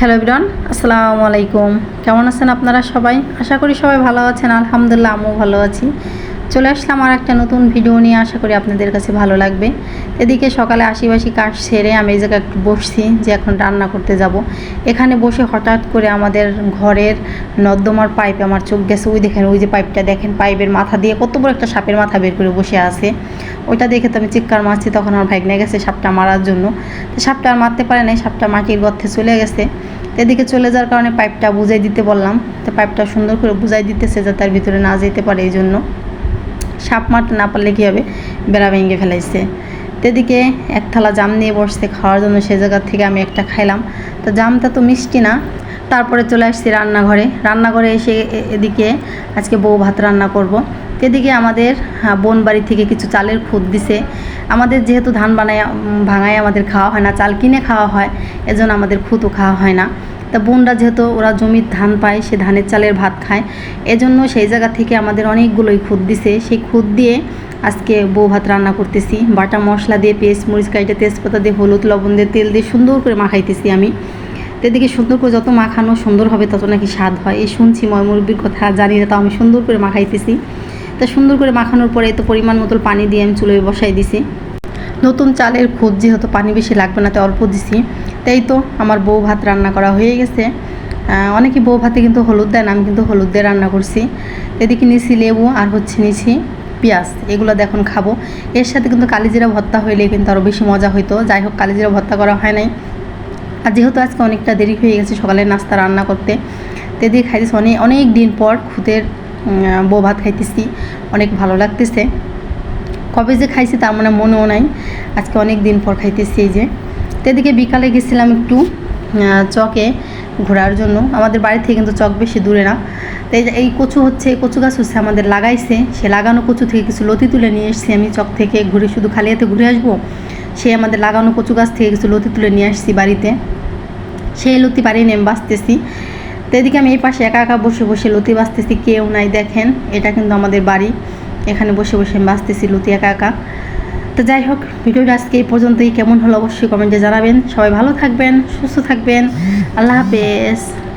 Hello বিরন আসসালামু আলাইকুম। কেমন আছেন আপনারা সবাই? আশা করি সবাই ভালো আছেন, আলহামদুলিল্লাহ আমিও ভালো আছি। চলে আসলাম আর একটা নতুন ভিডিও নিয়ে, আশা করি আপনাদের কাছে ভালো লাগবে। এদিকে সকালে আশিবাসি কাজ সেরে আমি এই জায়গায় একটু বসছি, যে এখন রান্না করতে যাব। এখানে বসে হঠাৎ করে আমাদের ঘরের নর্দমার পাইপ, আমার চোখ গেছে, ওই দেখেন, ওই যে পাইপটা দেখেন, পাইপের মাথা দিয়ে কত বড় একটা সাপের মাথা বের করে বসে আছে। ওইটা দেখে তো আমি চিৎকার মারছি, তখন আমার ভাগ্নে গেছে সাপটা মারার জন্য। তো সাপটা আর মারতে পারে নাই, সাপটা মাটির গর্তে চলে গেছে। এদিকে চলে যাওয়ার কারণে পাইপটা বুঝাই দিতে বললাম। তো পাইপটা সুন্দর করে বুঝাই দিতেছে যাতে তার ভিতরে না যেতে পারে এই জন্য। সাপ মারতে না পারলে কী হবে? বেড়া ভেঙে ফেলাইছে। তো এদিকে এক থালা জাম নিয়ে বসতে খাওয়ার জন্য, সে জায়গার থেকে আমি একটা খাইলাম। তো জামটা তো মিষ্টি না। তারপরে চলে আসছি রান্নাঘরে। রান্নাঘরে এসে এদিকে আজকে বউ ভাত রান্না করব। এদিকে আমাদের বোন বাড়ি থেকে কিছু চালের খুদ দিছে। আমাদের যেহেতু ধান বানায় ভাঙায় আমাদের খাওয়া হয় না, চাল কিনে খাওয়া হয়, এজন্য আমাদের খুদও খাওয়া হয় না। তা বোনরা যেহেতু, ওরা জমির ধান পায়, সে ধানের চালের ভাত খায়, এজন্য সেই জায়গা থেকে আমাদের অনেকগুলোই খুদ দিছে। সেই খুদ দিয়ে আজকে বউ ভাত রান্না করতেছি। বাটা মশলা দিয়ে পেস্ট, মরিচ কাইটে, তেজপাতা দিয়ে হলুদ, লবণ দিয়ে তেল দিয়ে সুন্দর করে মাখাইতেছি আমি। এদিকে সুন্দর করে যত মাখানো সুন্দর হবে তত নাকি স্বাদ হয়। এই শুনছি ময়মুরবির কথা, জানি না, তাও আমি সুন্দর করে মাখাইতেছি। তা সুন্দর করে মাখানোর পরে তো পরিমাণ মতো পানি দিয়ে আমি চুলোয় বসাই দিছি। নতুন চালের খুদ যেহেতু পানি বেশি লাগবে না, তাই অল্প দিছি। তাই তো আমার বউ ভাত রান্না করা হয়ে গেছে। অনেকে বউ ভাতে কিন্তু হলুদ দেন আমি কিন্তু হলুদ দিয়ে রান্না করছি। এদিকে নিছি লেবু আর হচ্ছে নিছি পেঁয়াজ, এগুলো দেখুন খাব। এর সাথে কিন্তু কালিজিরা ভর্তা হইলে কিন্তু আরও বেশি মজা হইতো। যাই হোক, কালিজিরা ভর্তা করা হয় নাই। আর যেহেতু আজকে অনেকটা দেরি হয়ে গেছে সকালের নাস্তা রান্না করতে, তো এদিকে খাইতেছি অনেক অনেক দিন পর খুদের বউ ভাত খাইতেছি, অনেক ভালো লাগতেছে। কবে যে খাইছি তার মানে মনেও নাই। আজকে অনেক দিন পর খাইতেছি এই যে। তো এদিকে বিকালে গেছিলাম একটু চকে ঘোরার জন্য। আমাদের বাড়ি থেকে কিন্তু চক বেশি দূরে না। তো এই কচু হচ্ছে, কচু গাছ হচ্ছে আমাদের লাগাইছে। সে লাগানো কচু থেকে কিছু লতি তুলে নিয়ে এসেছি আমি চক থেকে। ঘুরে শুধু খালি হাতে ঘুরে আসব? সে আমাদের লাগানো কচু গাছ থেকে কিছু লতি তুলে নিয়ে আসছি বাড়িতে। সেই লতি বাড়ি নেম বাঁচতেছি। তো এদিকে আমি এই পাশে একা একা বসে বসে লতি বাঁচতেছি কেউ নাই, দেখেন। এটা কিন্তু আমাদের বাড়ি। এখানে বসে বসে আমি বাঁচতেছি লতি একা একা। তো যাই হোক, ভিডিওটা আজকে এই পর্যন্তই। কেমন হলো অবশ্যই কমেন্টে জানাবেন। সবাই ভালো থাকবেন, সুস্থ থাকবেন। আল্লাহ হাফেজ।